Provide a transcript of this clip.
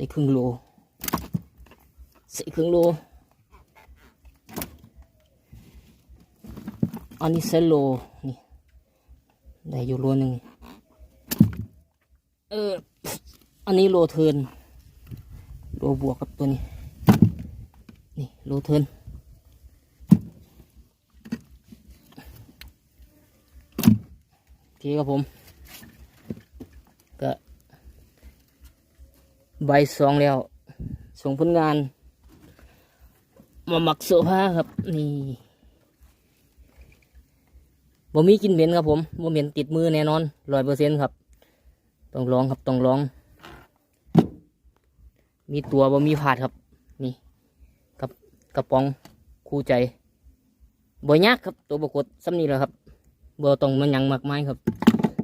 ส่ครึ่งโลใส่ครึ่งโลอันนี้ใส่โลนี่ได้อยู่โลหนึ่งเอออันนี้โลเทินโลบวกกับตัวนี้ นี่โลเทินโอเคครับผม ใบสองแล้ว ส่งผลงาน มาหมักเสื้อผ้าครับ นี่บ่มีกินเหม็นครับผมบ่เหม็นติดมือแน่นอนร้อยเปอร์เซ็นต์ครับ ต้องลองครับต้องลอง มีตัวบ่มีผาดครับ นี่กับกระป๋องคู่ใจบ่ยากครับ ตัวบกดซ้ำนี่แหละครับบ่ต้องมันยังมากมายครับ